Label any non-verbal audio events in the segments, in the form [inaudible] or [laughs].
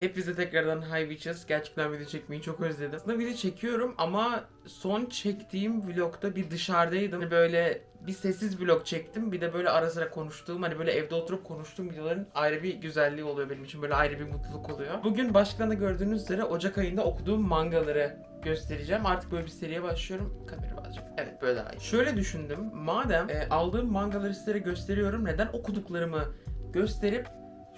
Hepinize tekrardan Hi Witches. Gerçekten video çekmeyi çok özledim. Aslında video çekiyorum ama son çektiğim vlogda bir dışarıdaydım. Hani böyle bir sessiz vlog çektim. Bir de böyle ara sıra konuştuğum hani böyle evde oturup konuştuğum videoların ayrı bir güzelliği oluyor benim için. Böyle ayrı bir mutluluk oluyor. Bugün başlıktan gördüğünüz üzere Ocak ayında okuduğum mangaları göstereceğim. Artık böyle bir seriye başlıyorum. Kamera alacak. Evet böyle daha iyi. Şöyle düşündüm. Madem e, aldığım mangaları sizlere gösteriyorum. Neden okuduklarımı gösterip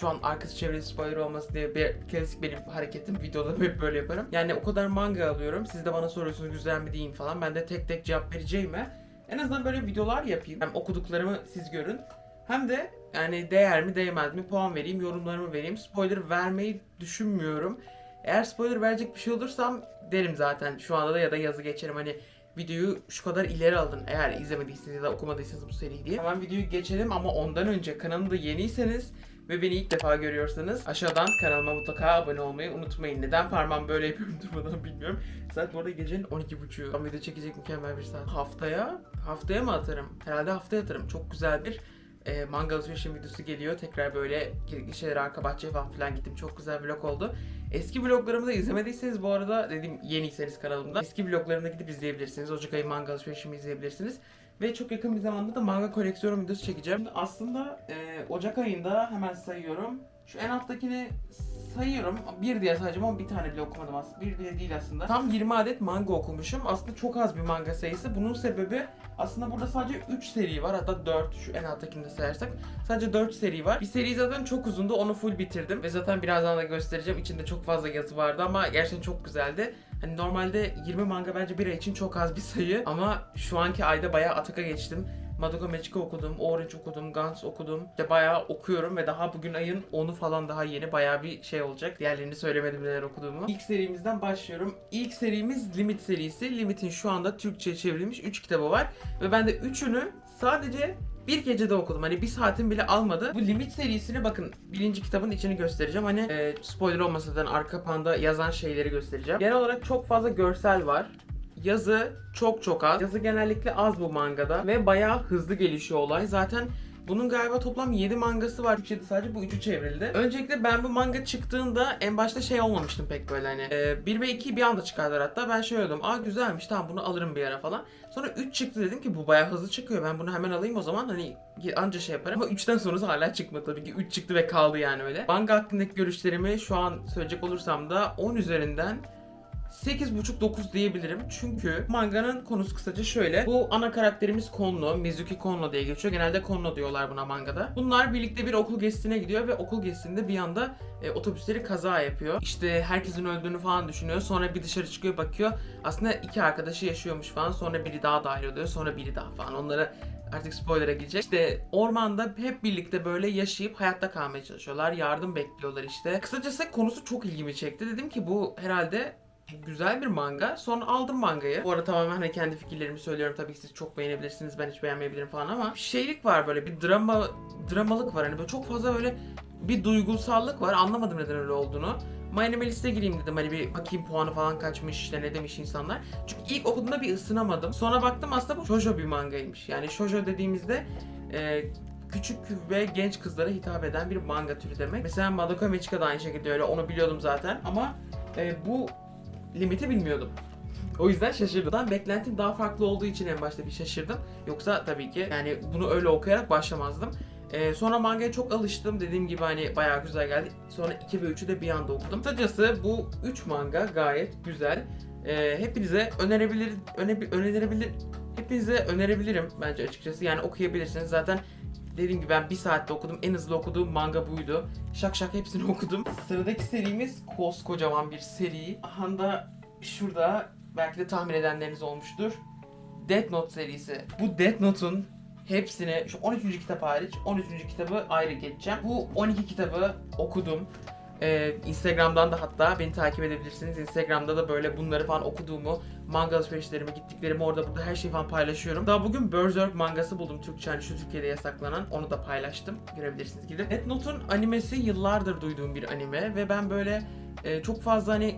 şu an arkası çevresi spoiler olması diye bir klasik benim hareketim. Videoda hep böyle yaparım. Yani o kadar manga alıyorum. Siz de bana soruyorsunuz güzel mi diyeyim falan. Ben de tek tek cevap vereceğime en azından böyle videolar yapayım. Hem okuduklarımı siz görün. Hem de yani değer mi değmez mi puan vereyim, yorumlarımı vereyim. Spoiler vermeyi düşünmüyorum. Eğer spoiler verecek bir şey olursam derim zaten şu anda da ya da yazı geçerim hani videoyu şu kadar ileri aldın eğer izlemediyseniz ya da okumadıysanız bu seriyi diye. Hemen videoyu geçelim ama ondan önce kanalımda yeniyseniz ve beni ilk defa görüyorsanız aşağıdan kanalıma mutlaka abone olmayı unutmayın. Neden parmağım böyle yapıyorum [laughs] durmadan bilmiyorum. Saat bu arada gecenin 12.30'u. Ama video çekecek mükemmel bir saat. Haftaya, haftaya mı atarım? Herhalde haftaya atarım. Çok güzel bir e, manga alışverişim videosu geliyor. Tekrar böyle şeyler arka bahçeye falan filan gittim. Çok güzel vlog oldu. Eski vloglarımı da izlemediyseniz bu arada dediğim yeniyseniz kanalımda eski vloglarımda gidip izleyebilirsiniz. Ocak ayı manga alışverişimi izleyebilirsiniz. Ve çok yakın bir zamanda da manga koleksiyon videosu çekeceğim. Aslında e, Ocak ayında hemen sayıyorum. Şu en alttakini sayıyorum. Bir diye sayacağım ama bir tane bile okumadım aslında. Bir bile değil aslında. Tam 20 adet manga okumuşum. Aslında çok az bir manga sayısı. Bunun sebebi aslında burada sadece 3 seri var. Hatta 4 şu en alttakini de sayarsak. Sadece 4 seri var. Bir seri zaten çok uzundu. Onu full bitirdim. Ve zaten birazdan da göstereceğim. İçinde çok fazla yazı vardı ama gerçekten çok güzeldi. Hani normalde 20 manga bence bir ay için çok az bir sayı. Ama şu anki ayda bayağı Atak'a geçtim. Madoka Magica okudum, Orange okudum, Guns okudum. İşte bayağı okuyorum ve daha bugün ayın 10'u falan daha yeni bayağı bir şey olacak. Diğerlerini söylemedim neler okuduğumu. İlk serimizden başlıyorum. İlk serimiz Limit serisi. Limit'in şu anda Türkçe'ye çevrilmiş 3 kitabı var. Ve ben de 3'ünü sadece bir gecede okudum. Hani bir saatim bile almadı. Bu Limit serisini bakın birinci kitabın içini göstereceğim. Hani e, spoiler olmasadan arka panda yazan şeyleri göstereceğim. Genel olarak çok fazla görsel var. Yazı çok çok az. Yazı genellikle az bu mangada ve bayağı hızlı gelişiyor olay. Zaten bunun galiba toplam 7 mangası var. Türkçe'de sadece bu 3'ü çevrildi. Öncelikle ben bu manga çıktığında en başta şey olmamıştım pek böyle hani. 1 ve 2'yi bir anda çıkardılar hatta. Ben şey dedim. Aa güzelmiş tamam bunu alırım bir ara falan. Sonra 3 çıktı dedim ki bu bayağı hızlı çıkıyor. Ben bunu hemen alayım o zaman hani anca şey yaparım. Ama 3'ten sonrası hala çıkmadı tabii ki. 3 çıktı ve kaldı yani öyle. Manga hakkındaki görüşlerimi şu an söyleyecek olursam da 10 üzerinden 8.5-9 diyebilirim. Çünkü manganın konusu kısaca şöyle. Bu ana karakterimiz Konno, Mizuki Konno diye geçiyor. Genelde Konno diyorlar buna mangada. Bunlar birlikte bir okul gezisine gidiyor ve okul gezisinde bir anda e, otobüsleri kaza yapıyor. İşte herkesin öldüğünü falan düşünüyor. Sonra bir dışarı çıkıyor bakıyor. Aslında iki arkadaşı yaşıyormuş falan. Sonra biri daha dahil oluyor. Sonra biri daha falan. Onlara artık spoiler'a girecek. İşte ormanda hep birlikte böyle yaşayıp hayatta kalmaya çalışıyorlar. Yardım bekliyorlar işte. Kısacası konusu çok ilgimi çekti. Dedim ki bu herhalde güzel bir manga. Sonra aldım mangayı. Bu arada tamamen hani kendi fikirlerimi söylüyorum. Tabii ki siz çok beğenebilirsiniz. Ben hiç beğenmeyebilirim falan ama bir şeylik var böyle bir drama dramalık var. Hani böyle çok fazla böyle bir duygusallık var. Anlamadım neden öyle olduğunu. My Anime liste gireyim dedim hani bir bakayım puanı falan kaçmış işte ne demiş insanlar. Çünkü ilk okuduğumda bir ısınamadım. Sonra baktım aslında bu shoujo bir mangaymış. Yani shoujo dediğimizde e, küçük ve genç kızlara hitap eden bir manga türü demek. Mesela Madoka Magica da aynı şekilde öyle onu biliyordum zaten ama e, bu limiti bilmiyordum. O yüzden şaşırdım. Ben beklentim daha farklı olduğu için en başta bir şaşırdım. Yoksa tabii ki yani bunu öyle okuyarak başlamazdım. Ee, sonra mangaya çok alıştım. Dediğim gibi hani bayağı güzel geldi. Sonra 2 ve 3'ü de bir anda okudum. Kısacası bu 3 manga gayet güzel. Ee, hepinize önerebilir, öne, önerebilir, hepinize önerebilirim bence açıkçası. Yani okuyabilirsiniz. Zaten dediğim gibi ben bir saatte okudum. En hızlı okuduğum manga buydu. Şak şak hepsini [laughs] okudum. Sıradaki serimiz koskocaman bir seri. Aha da şurada belki de tahmin edenleriniz olmuştur. Death Note serisi. Bu Death Note'un hepsini şu 13. kitap hariç 13. kitabı ayrı geçeceğim. Bu 12 kitabı okudum. Ee, Instagram'dan da hatta beni takip edebilirsiniz. Instagram'da da böyle bunları falan okuduğumu, manga alışverişlerimi, gittiklerimi orada burada her şeyi falan paylaşıyorum. Daha bugün Berserk mangası buldum Türkçe hani şu Türkiye'de yasaklanan. Onu da paylaştım. Görebilirsiniz gidip. Death Note'un animesi yıllardır duyduğum bir anime ve ben böyle e, çok fazla hani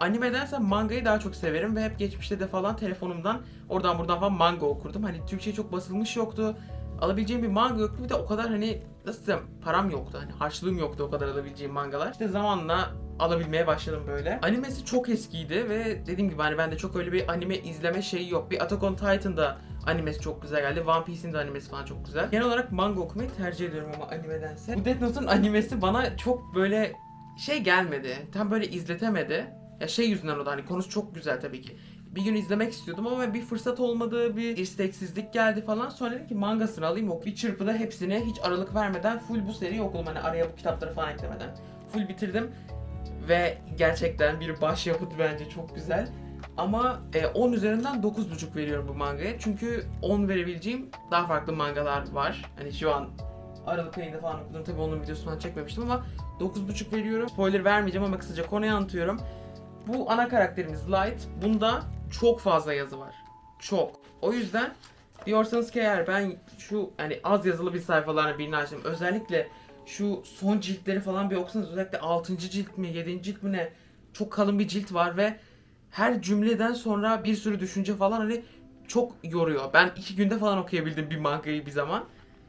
animedense mangayı daha çok severim ve hep geçmişte de falan telefonumdan oradan buradan falan manga okurdum. Hani Türkçe çok basılmış yoktu. Alabileceğim bir manga yoktu. Bir de o kadar hani nasıl desem param yoktu. Hani harçlığım yoktu o kadar alabileceğim mangalar. İşte zamanla alabilmeye başladım böyle. Animesi çok eskiydi ve dediğim gibi hani bende çok öyle bir anime izleme şeyi yok. Bir Attack on Titan'da animesi çok güzel geldi. One Piece'in de animesi falan çok güzel. Genel olarak manga okumayı tercih ediyorum ama animedense. Bu Death Note'un animesi bana çok böyle şey gelmedi. Tam böyle izletemedi. Ya şey yüzünden o da hani konusu çok güzel tabii ki. Bir gün izlemek istiyordum ama bir fırsat olmadı, bir isteksizlik geldi falan. Sonra dedim ki mangasını alayım ok. Bir çırpıda hepsini hiç aralık vermeden full bu seriyi okudum. Hani araya bu kitapları falan eklemeden. Full bitirdim. Ve gerçekten bir başyapıt bence çok güzel. Ama e, 10 üzerinden 9.5 veriyorum bu mangaya. Çünkü 10 verebileceğim daha farklı mangalar var. Hani şu an Aralık ayında falan okudum. Tabii onun videosunu çekmemiştim ama 9.5 veriyorum. Spoiler vermeyeceğim ama kısaca konuyu anlatıyorum. Bu ana karakterimiz Light. Bunda çok fazla yazı var. Çok. O yüzden diyorsanız ki eğer ben şu hani az yazılı bir sayfalarını birini açtım. Özellikle şu son ciltleri falan bir okusanız özellikle 6. cilt mi 7. cilt mi ne çok kalın bir cilt var ve her cümleden sonra bir sürü düşünce falan hani çok yoruyor. Ben iki günde falan okuyabildim bir mangayı bir zaman.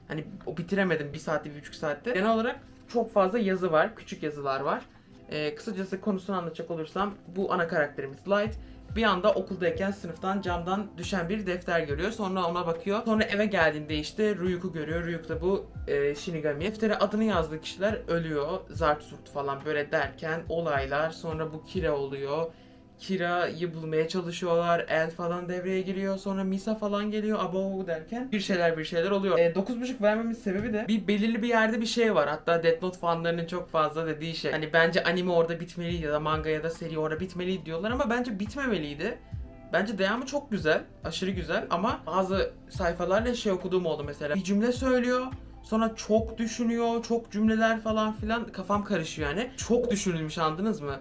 Hani o bitiremedim bir saatte bir buçuk saatte. Genel olarak çok fazla yazı var. Küçük yazılar var. Ee, kısacası konusunu anlatacak olursam bu ana karakterimiz Light bir anda okuldayken sınıftan camdan düşen bir defter görüyor. Sonra ona bakıyor. Sonra eve geldiğinde işte Ryuk'u görüyor. Ryuk da bu e, Shinigami. Deftere adını yazdığı kişiler ölüyor. Zart surt falan böyle derken olaylar. Sonra bu Kira oluyor. Kira'yı bulmaya çalışıyorlar. El falan devreye giriyor. Sonra Misa falan geliyor. Abo derken bir şeyler bir şeyler oluyor. E, 9.5 vermemin sebebi de bir belirli bir yerde bir şey var. Hatta Death Note fanlarının çok fazla dediği şey. Hani bence anime orada bitmeliydi ya da manga ya da seri orada bitmeliydi diyorlar ama bence bitmemeliydi. Bence devamı çok güzel, aşırı güzel ama bazı sayfalarla şey okuduğum oldu mesela. Bir cümle söylüyor, sonra çok düşünüyor, çok cümleler falan filan kafam karışıyor yani. Çok düşünülmüş anladınız mı?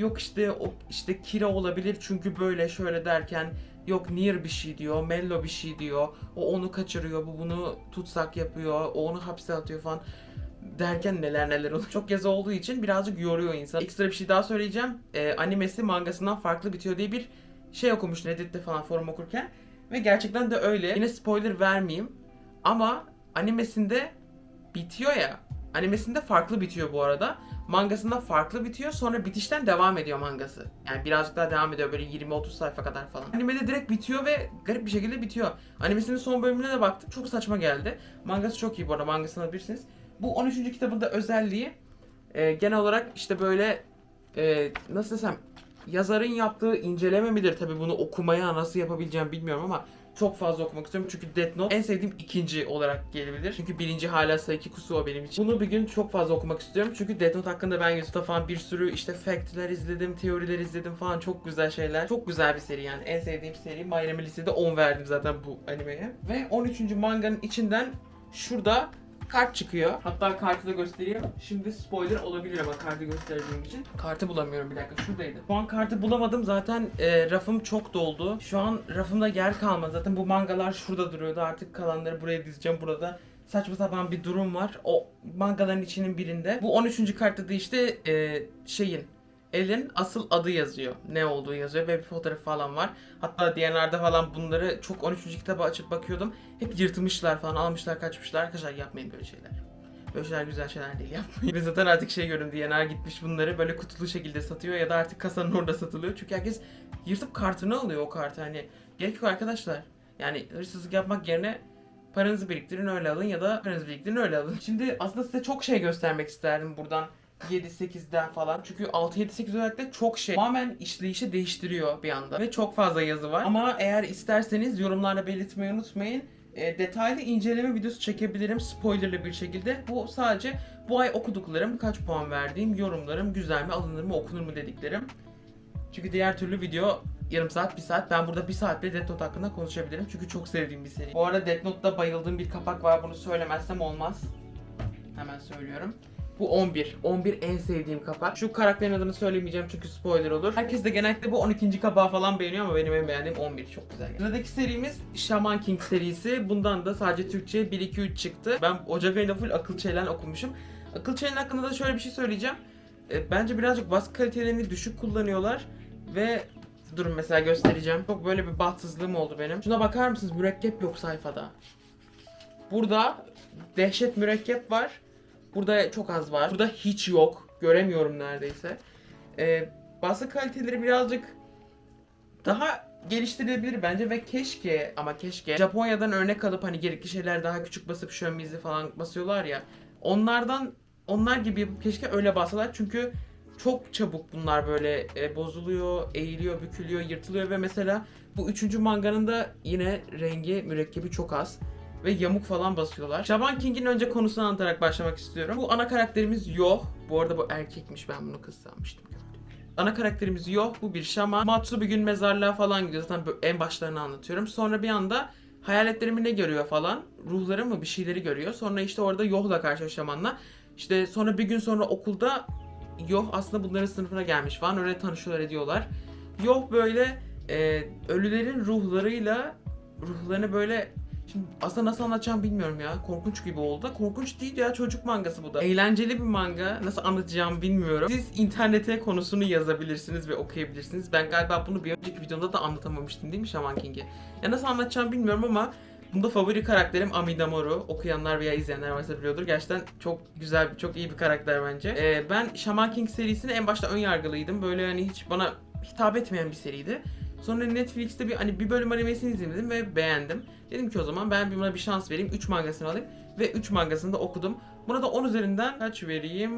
Yok işte o işte Kira olabilir çünkü böyle şöyle derken yok Nier bir şey diyor, Mello bir şey diyor. O onu kaçırıyor, bu bunu tutsak yapıyor, o onu hapse atıyor falan derken neler neler oluyor. Çok yazı olduğu için birazcık yoruyor insan. Ekstra bir şey daha söyleyeceğim. Ee, animesi mangasından farklı bitiyor diye bir şey okumuş Reddit'te falan forum okurken. Ve gerçekten de öyle. Yine spoiler vermeyeyim. Ama animesinde bitiyor ya. Animesinde farklı bitiyor bu arada. Mangasında farklı bitiyor. Sonra bitişten devam ediyor mangası. Yani birazcık daha devam ediyor böyle 20-30 sayfa kadar falan. Animede direkt bitiyor ve garip bir şekilde bitiyor. Animesinin son bölümüne de baktım. Çok saçma geldi. Mangası çok iyi bu arada. Mangasını alabilirsiniz. Bu 13. kitabın da özelliği e, genel olarak işte böyle e, nasıl desem yazarın yaptığı inceleme midir tabi bunu okumaya nasıl yapabileceğim bilmiyorum ama çok fazla okumak istiyorum çünkü Death Note en sevdiğim ikinci olarak gelebilir. Çünkü birinci hala Saiki Kusuo benim için. Bunu bir gün çok fazla okumak istiyorum çünkü Death Note hakkında ben YouTube'da falan bir sürü işte factler izledim, teoriler izledim falan çok güzel şeyler. Çok güzel bir seri yani en sevdiğim seri. My Anime Liste'de 10 verdim zaten bu animeye. Ve 13. manganın içinden şurada kart çıkıyor. Hatta kartı da göstereyim. Şimdi spoiler olabilir ama kartı gösterdiğim için. Kartı bulamıyorum bir dakika şuradaydı. Şu an kartı bulamadım zaten e, rafım çok doldu. Şu an rafımda yer kalmadı. Zaten bu mangalar şurada duruyordu. Artık kalanları buraya dizeceğim. Burada saçma sapan bir durum var. O mangaların içinin birinde. Bu 13. kartta da işte e, şeyin Elin asıl adı yazıyor. Ne olduğu yazıyor ve bir fotoğrafı falan var. Hatta DNR'da falan bunları çok 13. kitabı açıp bakıyordum. Hep yırtmışlar falan almışlar kaçmışlar. Arkadaşlar yapmayın böyle şeyler. Böyle şeyler güzel şeyler değil yapmayın. [laughs] Ve zaten artık şey görüyorum DNR gitmiş bunları böyle kutulu şekilde satıyor ya da artık kasanın orada satılıyor. Çünkü herkes yırtıp kartını alıyor o kartı hani. Gerek yok arkadaşlar. Yani hırsızlık yapmak yerine paranızı biriktirin öyle alın ya da paranızı biriktirin öyle alın. Şimdi aslında size çok şey göstermek isterdim buradan. 7-8'den falan. Çünkü 6-7-8 özellikle çok şey tamamen işleyişi değiştiriyor bir anda. Ve çok fazla yazı var. Ama eğer isterseniz yorumlarda belirtmeyi unutmayın. E, detaylı inceleme videosu çekebilirim spoilerlı bir şekilde. Bu sadece bu ay okuduklarım, kaç puan verdiğim, yorumlarım, güzel mi, alınır mı, okunur mu dediklerim. Çünkü diğer türlü video yarım saat, bir saat. Ben burada bir saat bile Death Note hakkında konuşabilirim. Çünkü çok sevdiğim bir seri. Bu arada Death Note'da bayıldığım bir kapak var. Bunu söylemezsem olmaz. Hemen söylüyorum. Bu 11. 11 en sevdiğim kapak. Şu karakterin adını söylemeyeceğim çünkü spoiler olur. Herkes de genellikle bu 12. kapağı falan beğeniyor ama benim en beğendiğim 11. Çok güzel. Sıradaki serimiz Shaman King serisi. Bundan da sadece Türkçe 1-2-3 çıktı. Ben Ocak ayında full akıl çelen okumuşum. Akıl çelen hakkında da şöyle bir şey söyleyeceğim. E, bence birazcık baskı kalitelerini düşük kullanıyorlar ve durun mesela göstereceğim. Çok böyle bir bahtsızlığım oldu benim. Şuna bakar mısınız? Mürekkep yok sayfada. Burada dehşet mürekkep var. Burada çok az var. Burada hiç yok. Göremiyorum neredeyse. Ee, baskı kaliteleri birazcık daha geliştirilebilir bence ve keşke ama keşke Japonya'dan örnek alıp hani gerekli şeyler daha küçük basıp şön izi falan basıyorlar ya onlardan onlar gibi keşke öyle bassalar çünkü çok çabuk bunlar böyle e, bozuluyor, eğiliyor, bükülüyor, yırtılıyor ve mesela bu üçüncü manganın da yine rengi mürekkebi çok az ve yamuk falan basıyorlar. Shaman King'in önce konusunu anlatarak başlamak istiyorum. Bu ana karakterimiz Yo. Bu arada bu erkekmiş ben bunu kız sanmıştım. Ana karakterimiz Yo. Bu bir şaman. Matsu bir gün mezarlığa falan gidiyor. Zaten en başlarını anlatıyorum. Sonra bir anda hayaletlerimi ne görüyor falan. Ruhları mı bir şeyleri görüyor. Sonra işte orada Yoh'la karşılaşıyor şamanla. İşte sonra bir gün sonra okulda Yoh aslında bunların sınıfına gelmiş falan. Öyle tanışıyorlar ediyorlar. Yoh böyle e, ölülerin ruhlarıyla ruhlarını böyle Şimdi aslında nasıl anlatacağım bilmiyorum ya. Korkunç gibi oldu. Korkunç değil ya çocuk mangası bu da. Eğlenceli bir manga. Nasıl anlatacağımı bilmiyorum. Siz internete konusunu yazabilirsiniz ve okuyabilirsiniz. Ben galiba bunu bir önceki videomda da anlatamamıştım değil mi Shaman King'i? Ya nasıl anlatacağım bilmiyorum ama Bunda favori karakterim Amidamoru. Okuyanlar veya izleyenler varsa biliyordur. Gerçekten çok güzel, çok iyi bir karakter bence. Ee, ben Shaman King serisine en başta ön yargılıydım. Böyle hani hiç bana hitap etmeyen bir seriydi. Sonra Netflix'te bir hani bir bölüm animesini izledim ve beğendim. Dedim ki o zaman ben buna bir şans vereyim. 3 mangasını alayım ve 3 mangasını da okudum. Buna da 10 üzerinden kaç vereyim?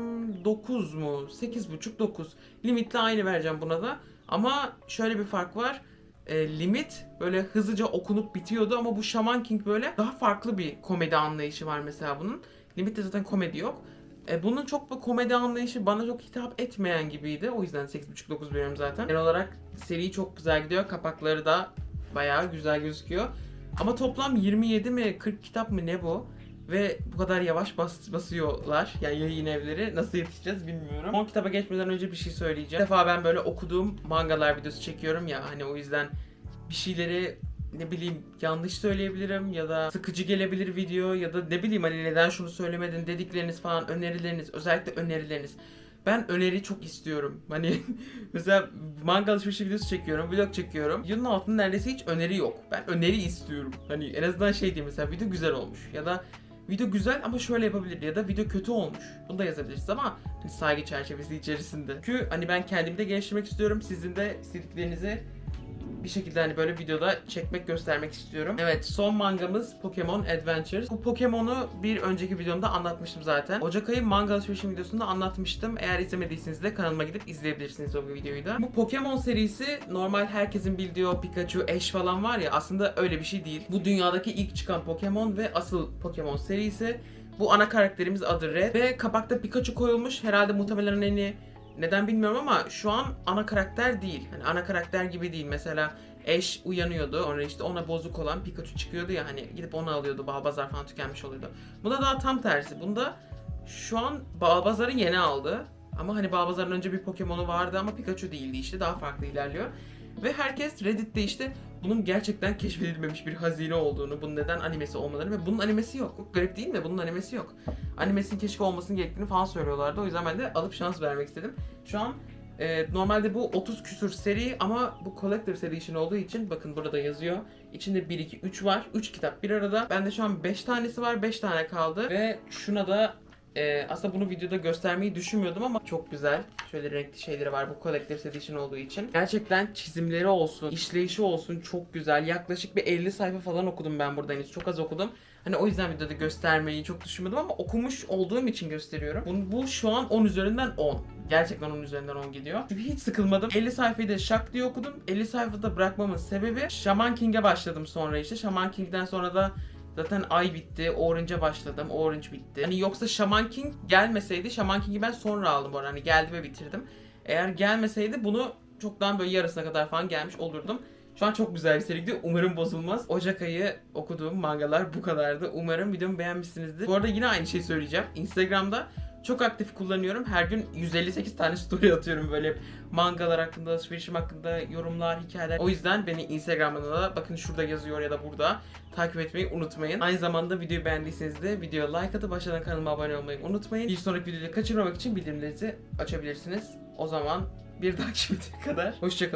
9 mu? 8.5 9. Limitle aynı vereceğim buna da. Ama şöyle bir fark var. E, limit böyle hızlıca okunup bitiyordu ama bu Shaman King böyle daha farklı bir komedi anlayışı var mesela bunun. Limit'te zaten komedi yok. E, bunun çok bu komedi anlayışı bana çok hitap etmeyen gibiydi. O yüzden 8.5-9 veriyorum zaten. Genel olarak seri çok güzel gidiyor. Kapakları da bayağı güzel gözüküyor. Ama toplam 27 mi 40 kitap mı ne bu? Ve bu kadar yavaş bas, basıyorlar. Yani yayın evleri nasıl yetişeceğiz bilmiyorum. Son kitaba geçmeden önce bir şey söyleyeceğim. Bir defa ben böyle okuduğum mangalar videosu çekiyorum ya hani o yüzden bir şeyleri ne bileyim yanlış söyleyebilirim ya da sıkıcı gelebilir video ya da ne bileyim hani neden şunu söylemedin dedikleriniz falan önerileriniz özellikle önerileriniz. Ben öneri çok istiyorum. Hani [laughs] mesela manga alışverişi videosu çekiyorum, vlog çekiyorum. Videonun altında neredeyse hiç öneri yok. Ben öneri istiyorum. Hani en azından şey diyeyim mesela video güzel olmuş ya da video güzel ama şöyle yapabilir ya da video kötü olmuş. Bunu da yazabilirsiniz ama hani saygı çerçevesi içerisinde. Çünkü hani ben kendimi de geliştirmek istiyorum. Sizin de istediklerinizi bir şekilde hani böyle videoda çekmek göstermek istiyorum. Evet son mangamız Pokemon Adventures. Bu Pokemon'u bir önceki videomda anlatmıştım zaten. Ocak ayı manga alışverişim videosunda anlatmıştım. Eğer izlemediyseniz de kanalıma gidip izleyebilirsiniz o videoyu da. Bu Pokemon serisi normal herkesin bildiği o Pikachu, Ash falan var ya aslında öyle bir şey değil. Bu dünyadaki ilk çıkan Pokemon ve asıl Pokemon serisi. Bu ana karakterimiz adı Red ve kapakta Pikachu koyulmuş. Herhalde muhtemelen hani neden bilmiyorum ama şu an ana karakter değil. Hani ana karakter gibi değil. Mesela Ash uyanıyordu. Sonra işte ona bozuk olan Pikachu çıkıyordu ya hani gidip onu alıyordu. Balbazar falan tükenmiş oluyordu. Bunda daha tam tersi. Bunda şu an Balbazar'ı yeni aldı. Ama hani Balbazar'ın önce bir Pokemon'u vardı ama Pikachu değildi işte. Daha farklı ilerliyor. Ve herkes Reddit'te işte bunun gerçekten keşfedilmemiş bir hazine olduğunu, bunun neden animesi olmadığını ve bunun animesi yok. Garip değil mi? Bunun animesi yok. Animesinin keşke olmasının gerektiğini falan söylüyorlardı. O yüzden ben de alıp şans vermek istedim. Şu an e, normalde bu 30 küsur seri ama bu Collector's Edition olduğu için bakın burada yazıyor. İçinde 1, 2, 3 var. 3 kitap bir arada. Bende şu an 5 tanesi var. 5 tane kaldı. Ve şuna da e, aslında bunu videoda göstermeyi düşünmüyordum ama çok güzel. Şöyle renkli şeyleri var bu Collector's Edition olduğu için. Gerçekten çizimleri olsun, işleyişi olsun çok güzel. Yaklaşık bir 50 sayfa falan okudum ben burada henüz. Çok az okudum. Hani o yüzden videoda göstermeyi çok düşünmedim ama okumuş olduğum için gösteriyorum. Bu, bu şu an 10 üzerinden 10. Gerçekten 10 üzerinden 10 gidiyor. Çünkü hiç sıkılmadım. 50 sayfayı da şak diye okudum. 50 sayfada bırakmamın sebebi Shaman King'e başladım sonra işte. Shaman King'den sonra da Zaten ay bitti, Orange'a başladım, Orange bitti. Hani yoksa Shaman King gelmeseydi, Shaman King'i ben sonra aldım bu arada. Hani geldi ve bitirdim. Eğer gelmeseydi bunu çoktan böyle yarısına kadar falan gelmiş olurdum. Şu an çok güzel bir seri gidiyor. Umarım bozulmaz. Ocak ayı okuduğum mangalar bu kadardı. Umarım videomu beğenmişsinizdir. Bu arada yine aynı şeyi söyleyeceğim. Instagram'da çok aktif kullanıyorum. Her gün 158 tane story atıyorum böyle mangalar hakkında, alışverişim hakkında yorumlar, hikayeler. O yüzden beni Instagram'da da bakın şurada yazıyor ya da burada takip etmeyi unutmayın. Aynı zamanda videoyu beğendiyseniz de videoya like atıp aşağıdan kanalıma abone olmayı unutmayın. Bir sonraki videoyu kaçırmamak için bildirimlerinizi açabilirsiniz. O zaman bir dahaki [laughs] videoya kadar hoşçakalın.